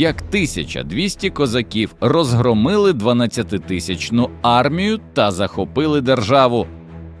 як 1200 козаків розгромили 12-тисячну армію та захопили державу.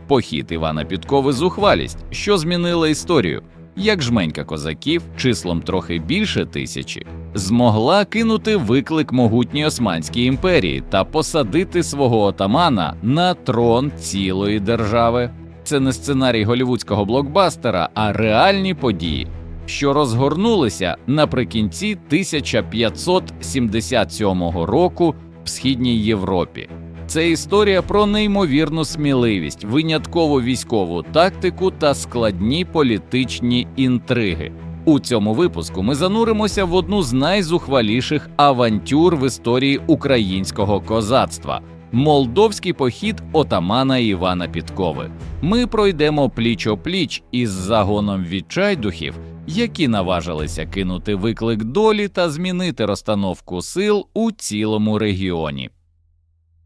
Похід Івана Підкови зухвалість, що змінила історію. Як жменька козаків, числом трохи більше тисячі, змогла кинути виклик могутній Османській імперії та посадити свого отамана на трон цілої держави. Це не сценарій голівудського блокбастера, а реальні події, що розгорнулися наприкінці 1577 року в східній Європі. Це історія про неймовірну сміливість, виняткову військову тактику та складні політичні інтриги. У цьому випуску ми зануримося в одну з найзухваліших авантюр в історії українського козацтва молдовський похід отамана Івана Підкови. Ми пройдемо пліч опліч із загоном відчайдухів, які наважилися кинути виклик долі та змінити розстановку сил у цілому регіоні.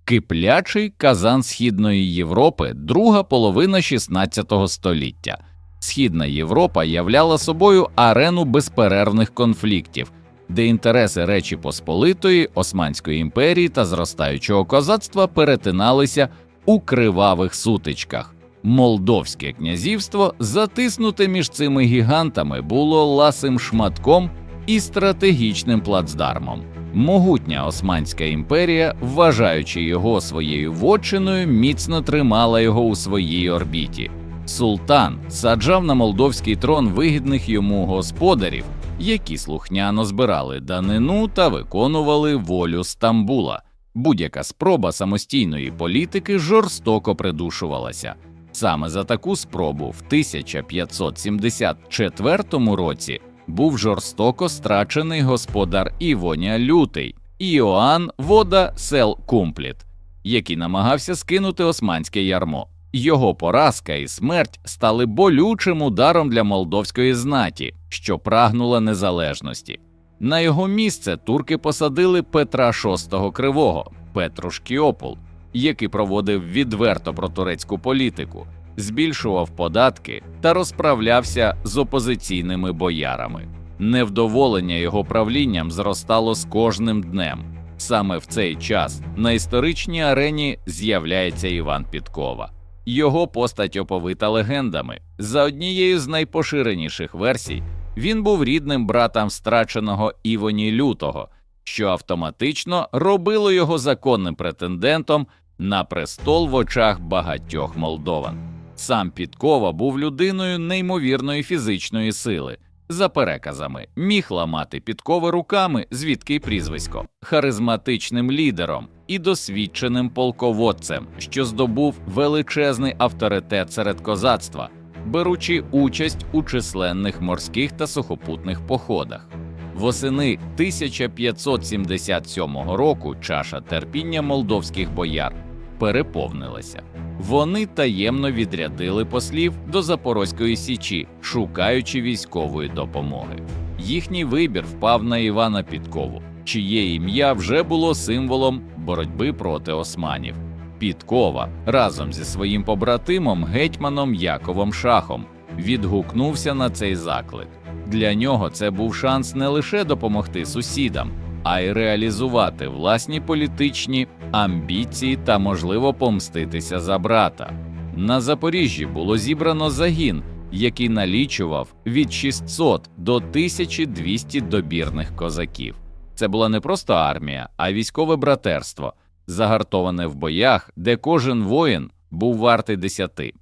Киплячий казан Східної Європи, друга половина 16 століття. Східна Європа являла собою арену безперервних конфліктів, де інтереси Речі Посполитої, Османської імперії та зростаючого козацтва перетиналися у кривавих сутичках. Молдовське князівство, затиснуте між цими гігантами, було ласим шматком і стратегічним плацдармом. Могутня Османська імперія, вважаючи його своєю вотчиною, міцно тримала його у своїй орбіті. Султан саджав на молдовський трон вигідних йому господарів, які слухняно збирали данину та виконували волю Стамбула. Будь-яка спроба самостійної політики жорстоко придушувалася. Саме за таку спробу в 1574 році був жорстоко страчений господар Івоня Лютий Іоанн Вода Сел Кумпліт, який намагався скинути османське ярмо. Його поразка і смерть стали болючим ударом для молдовської знаті, що прагнула незалежності. На його місце турки посадили Петра VI Кривого, Петрушкіопол, який проводив відверто протурецьку політику, збільшував податки та розправлявся з опозиційними боярами. Невдоволення його правлінням зростало з кожним днем. Саме в цей час на історичній арені з'являється Іван Підкова. Його постать оповита легендами. За однією з найпоширеніших версій, він був рідним братом страченого Івоні Лютого, що автоматично робило його законним претендентом на престол в очах багатьох молдован. Сам Підкова був людиною неймовірної фізичної сили. За переказами, міг ламати підкови руками, звідки й прізвисько, харизматичним лідером і досвідченим полководцем, що здобув величезний авторитет серед козацтва, беручи участь у численних морських та сухопутних походах. Восени 1577 року чаша терпіння молдовських бояр переповнилася. Вони таємно відрядили послів до Запорозької січі, шукаючи військової допомоги. Їхній вибір впав на Івана Підкову, чиє ім'я вже було символом боротьби проти османів. Підкова разом зі своїм побратимом гетьманом Яковом Шахом відгукнувся на цей заклик. Для нього це був шанс не лише допомогти сусідам, а й реалізувати власні політичні амбіції та, можливо, помститися за брата. На Запоріжжі було зібрано загін, який налічував від 600 до 1200 добірних козаків. Це була не просто армія, а військове братерство, загартоване в боях, де кожен воїн був вартий десяти.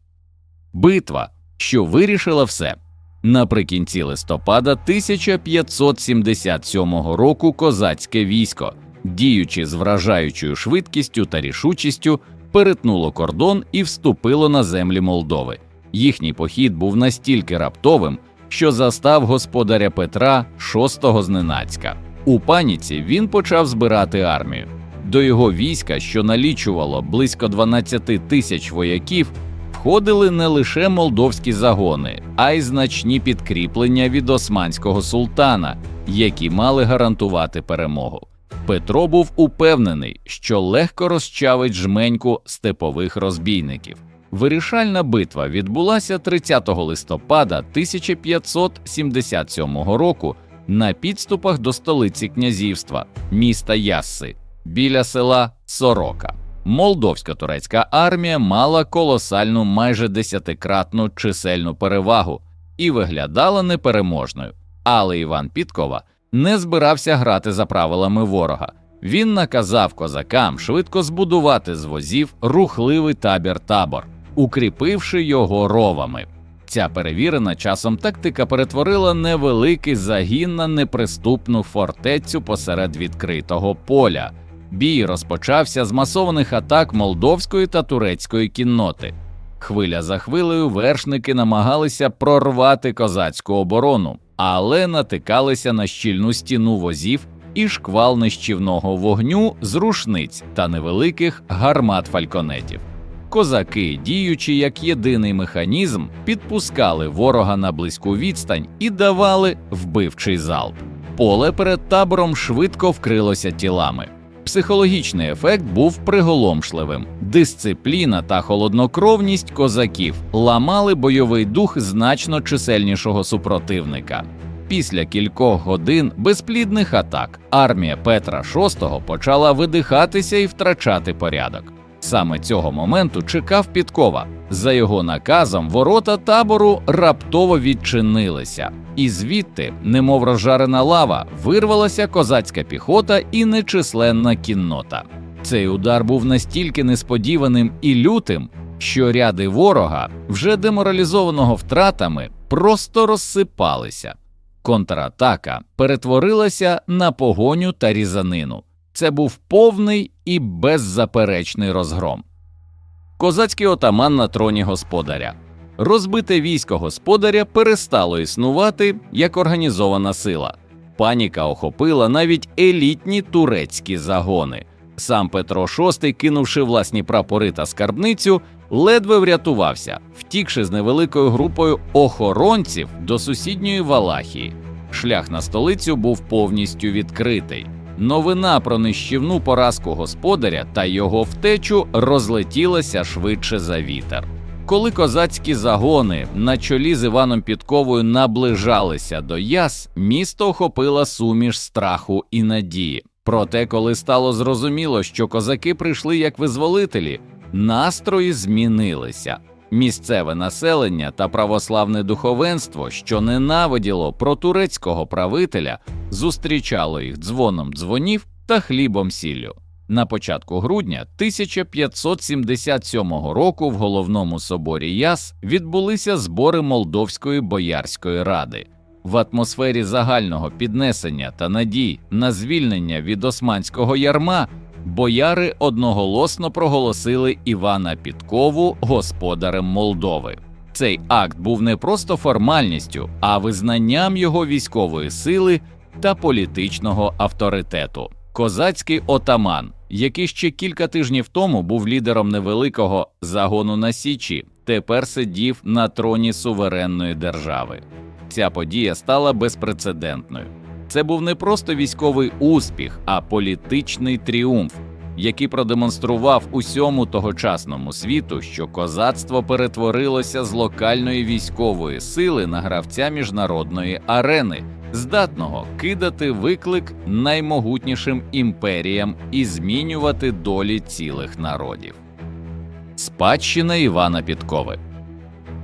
Битва, що вирішила все. Наприкінці листопада 1577 року козацьке військо, діючи з вражаючою швидкістю та рішучістю, перетнуло кордон і вступило на землі Молдови. Їхній похід був настільки раптовим, що застав господаря Петра VI зненацька. У паніці він почав збирати армію. До його війська, що налічувало близько 12 тисяч вояків, входили не лише молдовські загони, а й значні підкріплення від османського султана, які мали гарантувати перемогу. Петро був упевнений, що легко розчавить жменьку степових розбійників. Вирішальна битва відбулася 30 листопада 1577 року на підступах до столиці князівства, міста Ясси, біля села Сорока. Молдовсько-турецька армія мала колосальну майже десятикратну чисельну перевагу і виглядала непереможною. Але Іван Підкова не збирався грати за правилами ворога. Він наказав козакам швидко збудувати з возів рухливий табір табор, укріпивши його ровами. Ця перевірена часом тактика перетворила невеликий загін на неприступну фортецю посеред відкритого поля. Бій розпочався з масованих атак молдовської та турецької кінноти. Хвиля за хвилею вершники намагалися прорвати козацьку оборону, але натикалися на щільну стіну возів і шквал нищівного вогню з рушниць та невеликих гармат фальконетів. Козаки, діючи як єдиний механізм, підпускали ворога на близьку відстань і давали вбивчий залп. Поле перед табором швидко вкрилося тілами. Психологічний ефект був приголомшливим. Дисципліна та холоднокровність козаків ламали бойовий дух значно чисельнішого супротивника. Після кількох годин безплідних атак армія Петра VI почала видихатися і втрачати порядок. Саме цього моменту чекав Підкова. За його наказом ворота табору раптово відчинилися, і звідти, немов розжарена лава, вирвалася козацька піхота і нечисленна кіннота. Цей удар був настільки несподіваним і лютим, що ряди ворога, вже деморалізованого втратами, просто розсипалися. Контратака перетворилася на погоню та різанину. Це був повний і беззаперечний розгром. Козацький отаман на троні господаря. Розбите військо господаря перестало існувати як організована сила. Паніка охопила навіть елітні турецькі загони. Сам Петро VI, кинувши власні прапори та скарбницю, ледве врятувався, втікши з невеликою групою охоронців до сусідньої Валахії. Шлях на столицю був повністю відкритий. Новина про нищівну поразку господаря та його втечу розлетілася швидше за вітер. Коли козацькі загони на чолі з Іваном Підковою наближалися до яс, місто охопила суміш страху і надії. Проте, коли стало зрозуміло, що козаки прийшли як визволителі, настрої змінилися. Місцеве населення та православне духовенство, що ненавиділо протурецького правителя, зустрічало їх дзвоном дзвонів та хлібом сіллю. На початку грудня 1577 року в головному соборі Яс відбулися збори Молдовської боярської ради. В атмосфері загального піднесення та надій на звільнення від османського ярма бояри одноголосно проголосили Івана Підкову господарем Молдови. Цей акт був не просто формальністю, а визнанням його військової сили та політичного авторитету. Козацький отаман, який ще кілька тижнів тому був лідером невеликого загону на Січі, тепер сидів на троні суверенної держави. Ця подія стала безпрецедентною. Це був не просто військовий успіх, а політичний тріумф, який продемонстрував усьому тогочасному світу, що козацтво перетворилося з локальної військової сили на гравця міжнародної арени, здатного кидати виклик наймогутнішим імперіям і змінювати долі цілих народів. Спадщина Івана Підкови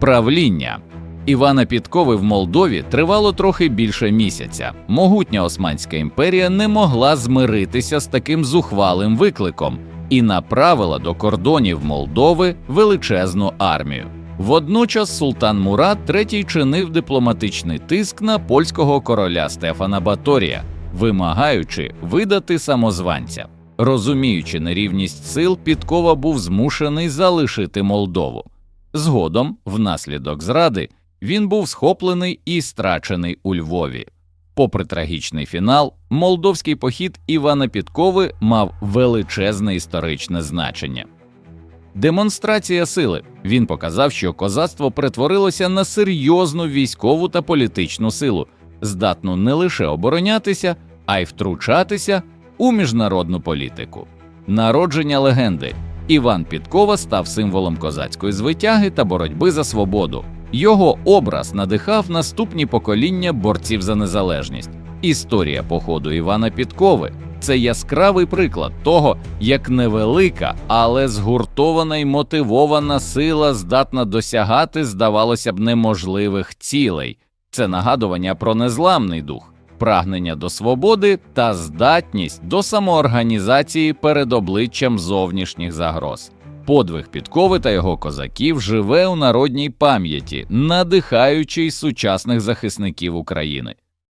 Правління Івана Підкови в Молдові тривало трохи більше місяця. Могутня Османська імперія не могла змиритися з таким зухвалим викликом і направила до кордонів Молдови величезну армію. Водночас султан Мурат III чинив дипломатичний тиск на польського короля Стефана Баторія, вимагаючи видати самозванця. Розуміючи нерівність сил, Підкова був змушений залишити Молдову. Згодом, внаслідок зради, він був схоплений і страчений у Львові. Попри трагічний фінал, молдовський похід Івана Підкови мав величезне історичне значення. Демонстрація сили він показав, що козацтво перетворилося на серйозну військову та політичну силу, здатну не лише оборонятися, а й втручатися у міжнародну політику. Народження легенди Іван Підкова став символом козацької звитяги та боротьби за свободу. Його образ надихав наступні покоління борців за незалежність. Історія походу Івана Підкови це яскравий приклад того, як невелика, але згуртована й мотивована сила здатна досягати, здавалося б, неможливих цілей. Це нагадування про незламний дух, прагнення до свободи та здатність до самоорганізації перед обличчям зовнішніх загроз. Подвиг підкови та його козаків живе у народній пам'яті, надихаючи сучасних захисників України.